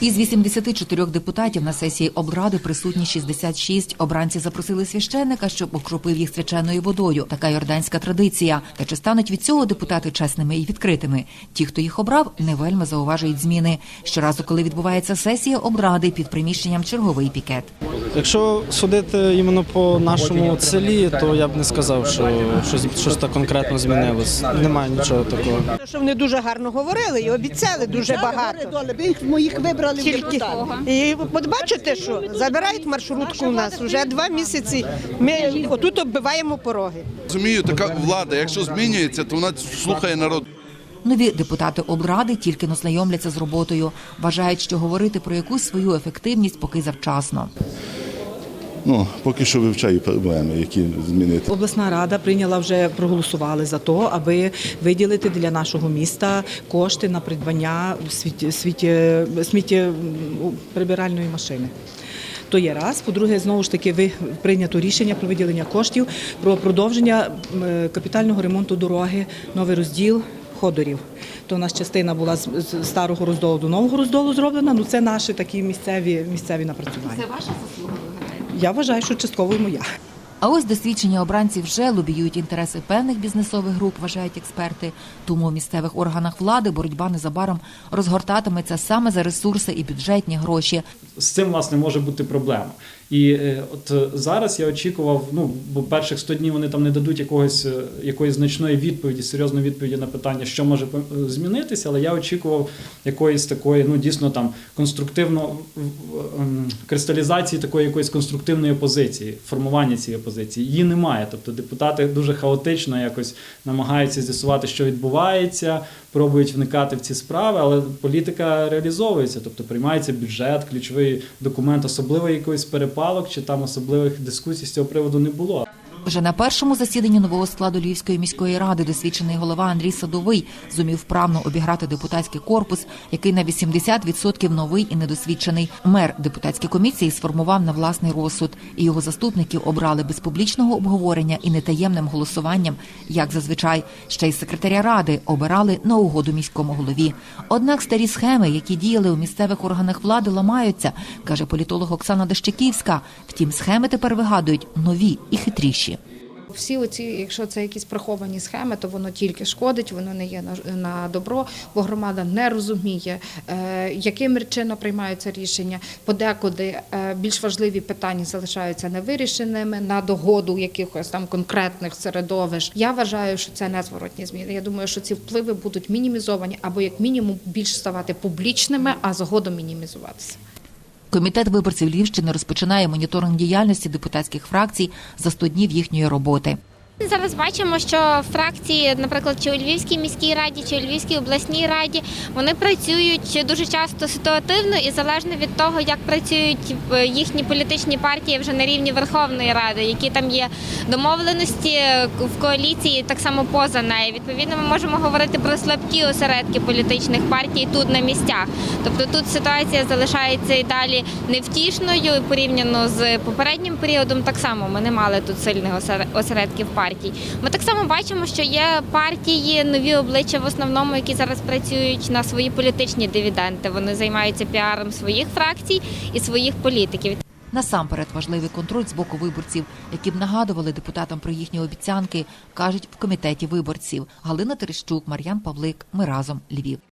Із 84 депутатів на сесії облради присутні 66. Обранці запросили священника, щоб окропив їх свяченою водою. Така йорданська традиція. Та чи стануть від цього депутати чесними і відкритими? Ті, хто їх обрав, не вельми зауважують зміни. Щоразу, коли відбувається сесія облради, під приміщенням черговий пікет. Якщо судити іменно по нашому селі, то я б не сказав, що щось, щось так конкретно змінилось. Немає нічого такого. Що вони дуже гарно говорили і обіцяли дуже багато. Ви їх моїх вибрали в Тільки і от бачите, що забирають маршрутку у нас вже два місяці. Ми отут оббиваємо пороги. Розумію, така влада, якщо змінюється, то вона слухає народ. Нові депутати облради тільки но знайомляться з роботою. Вважають, що говорити про якусь свою ефективність поки завчасно. Ну, поки що вивчаю проблеми, які змінити. Обласна рада прийняла вже проголосували за то, аби виділити для нашого міста кошти на придбання світі, світі, прибиральної машини. То є раз. По-друге, знову ж таки, ви прийнято рішення про виділення коштів про продовження капітального ремонту дороги, новий розділ ходорів. То у нас частина була з з старого роздолу до нового роздолу зроблена. Ну це наші такі місцеві місцеві напрацювання. Це ваша заслуга Я вважаю, що частково і моя. А ось досвідчення обранці вже лобіюють інтереси певних бізнесових груп, вважають експерти. Тому в місцевих органах влади боротьба незабаром розгортатиметься саме за ресурси і бюджетні гроші. з цим власне може бути проблема. І е, от е, зараз я очікував, ну бо перших 100 днів вони там не дадуть якогось е, якоїсь значної відповіді, серйозної відповіді на питання, що може змінитися, але я очікував якоїсь такої, ну дійсно там конструктивно ем, кристалізації такої якоїсь конструктивної опозиції, формування цієї опозиції. Її немає. Тобто депутати дуже хаотично якось намагаються з'ясувати, що відбувається, пробують вникати в ці справи, але політика реалізовується, тобто приймається бюджет, ключовий документ, особливо якоїсь перепалок чи там особливих дискусій з цього приводу не було. Вже на першому засіданні нового складу Львівської міської ради досвідчений голова Андрій Садовий зумів вправно обіграти депутатський корпус, який на 80% новий і недосвідчений. Мер депутатської комісії сформував на власний розсуд, і його заступників обрали без публічного обговорення і нетаємним голосуванням, як зазвичай. Ще й секретаря ради обирали на угоду міському голові. Однак старі схеми, які діяли у місцевих органах влади, ламаються, каже політолог Оксана Дещаківська. Втім, схеми тепер вигадують нові і хитріші. Всі оці, якщо це якісь приховані схеми, то воно тільки шкодить, воно не є на, на добро, бо громада не розуміє, е, яким чином приймаються рішення. Подекуди е, більш важливі питання залишаються невирішеними на догоду якихось там конкретних середовищ. Я вважаю, що це незворотні зміни. Я думаю, що ці впливи будуть мінімізовані або як мінімум більш ставати публічними, а згодом мінімізуватися. Комітет виборців Львівщини розпочинає моніторинг діяльності депутатських фракцій за 100 днів їхньої роботи. Зараз бачимо, що фракції, наприклад, чи у Львівській міській раді, чи у Львівській обласній раді, вони працюють дуже часто ситуативно і залежно від того, як працюють е, їхні політичні партії вже на рівні Верховної Ради, які там є домовленості е, в коаліції, так само поза нею. Відповідно, ми можемо говорити про слабкі осередки політичних партій тут на місцях. Тобто тут ситуація залишається і далі невтішною порівняно з попереднім періодом. Так само ми не мали тут сильних осер- осередків партій. Ми так само бачимо, що є партії, нові обличчя в основному, які зараз працюють на свої політичні дивіденди. Вони займаються піаром своїх фракцій і своїх політиків. Насамперед важливий контроль з боку виборців, які б нагадували депутатам про їхні обіцянки, кажуть в комітеті виборців. Галина Терещук, Мар'ян Павлик. Ми разом Львів.